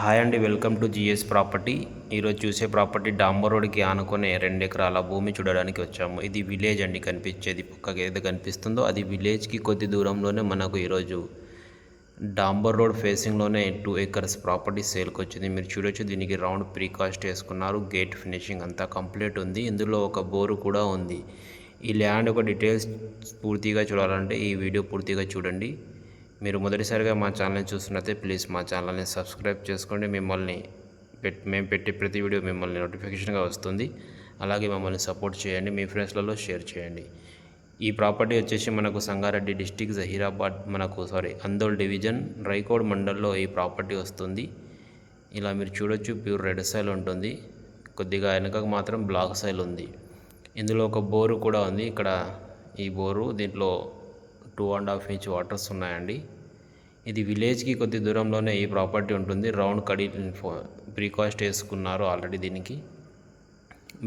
Hi అండి welcome to GS property. ఈరోజు చూసే ప్రాపర్టీ డాంబర్ రోడ్కి ఆనుకునే రెండు ఎకరాల భూమి చూడడానికి వచ్చాము. ఇది విలేజ్ అండి కనిపించేది పక్కకి ఏది కనిపిస్తుందో అది విలేజ్కి కొద్ది దూరంలోనే మనకు ఈరోజు డాంబర్ రోడ్ ఫేసింగ్లోనే టూ ఏకర్స్ ప్రాపర్టీ సేల్కి వచ్చింది. మీరు చూడొచ్చు దీనికి రౌండ్ ప్రీకాస్ట్ వేసుకున్నారు. గేట్ ఫినిషింగ్ అంతా కంప్లీట్ ఉంది. ఇందులో ఒక బోరు కూడా ఉంది. ఈ ల్యాండ్ ఒక డీటెయిల్స్ పూర్తిగా చూడాలంటే ఈ వీడియో పూర్తిగా చూడండి. మీరు మొదటిసారిగా మా ఛానల్ని చూస్తున్నట్లయితే ప్లీజ్ మా ఛానల్ని సబ్స్క్రైబ్ చేసుకోండి. మిమ్మల్ని పెట్ మేము పెట్టే ప్రతి వీడియో మిమ్మల్ని నోటిఫికేషన్గా వస్తుంది. అలాగే మమ్మల్ని సపోర్ట్ చేయండి. మీ ఫ్రెండ్స్లలో షేర్ చేయండి. ఈ ప్రాపర్టీ వచ్చేసి మనకు సంగారెడ్డి డిస్టిక్ జహీరాబాద్ మనకు సారీ అందోల్ డివిజన్ రైకోడ్ మండల్లో ఈ ప్రాపర్టీ వస్తుంది. ఇలా మీరు చూడొచ్చు ప్యూర్ రెడ్ సైల్ ఉంటుంది. కొద్దిగా వెనకకు మాత్రం బ్లాక్ సైల్ ఉంది. ఇందులో ఒక బోరు కూడా ఉంది. ఇక్కడ ఈ బోరు దీంట్లో two and half inch waters ఉన్నాయండి. ఇది విలేజ్కి కొద్ది దూరంలోనే ఈ ప్రాపర్టీ ఉంటుంది. రౌండ్ కడి ప్రీకాస్ట్ వేసుకున్నారు ఆల్రెడీ దీనికి.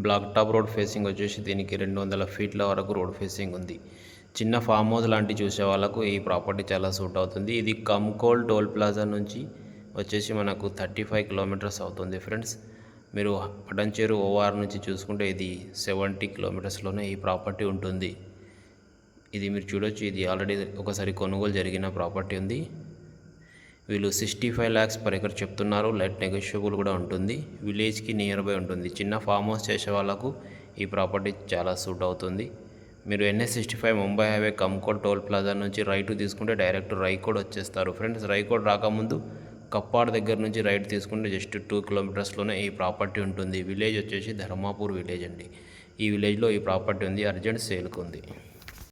బ్లాక్ టాప్ రోడ్ ఫేసింగ్ వచ్చేసి దీనికి రెండు వందల ఫీట్ల వరకు రోడ్ ఫేసింగ్ ఉంది. చిన్న ఫామ్ హౌస్ లాంటివి చూసే వాళ్ళకు ఈ ప్రాపర్టీ చాలా సూట్ అవుతుంది. ఇది కమ్కోల్ టోల్ ప్లాజా నుంచి వచ్చేసి మనకు థర్టీ ఫైవ్ కిలోమీటర్స్ అవుతుంది ఫ్రెండ్స్. మీరు పటంచేరు ఓఆర్ నుంచి చూసుకుంటే ఇది సెవెంటీ కిలోమీటర్స్లోనే ఈ ప్రాపర్టీ ఉంటుంది. ఇది మీరు చూడొచ్చు. ఇది ఆల్రెడీ ఒకసారి కొనుగోలు జరిగిన ప్రాపర్టీ ఉంది. వీళ్ళు sixty five lakhs per acre చెప్తున్నారు. లైట్ నెగోషియబుల్ కూడా ఉంటుంది. విలేజ్కి నియర్ బై ఉంటుంది. చిన్న ఫామ్ హౌస్ చేసే వాళ్ళకు ఈ ప్రాపర్టీ చాలా సూట్ అవుతుంది. మీరు NS sixty five Mumbai highway కమ్కోడ్ toll plaza నుంచి రైట్ తీసుకుంటే డైరెక్ట్ రైకోడ్ వచ్చేస్తారు. ఫ్రెండ్స్ రైకోడ్ రాకముందు కప్పాడ్ దగ్గర నుంచి రైట్ తీసుకుంటే జస్ట్ టూ కిలోమీటర్స్లోనే ఈ ప్రాపర్టీ ఉంటుంది. విలేజ్ వచ్చేసి ధర్మాపూర్ విలేజ్ అండి. ఈ విలేజ్లో ఈ ప్రాపర్టీ ఉంది. అర్జెంట్ సేల్కి ఉంది.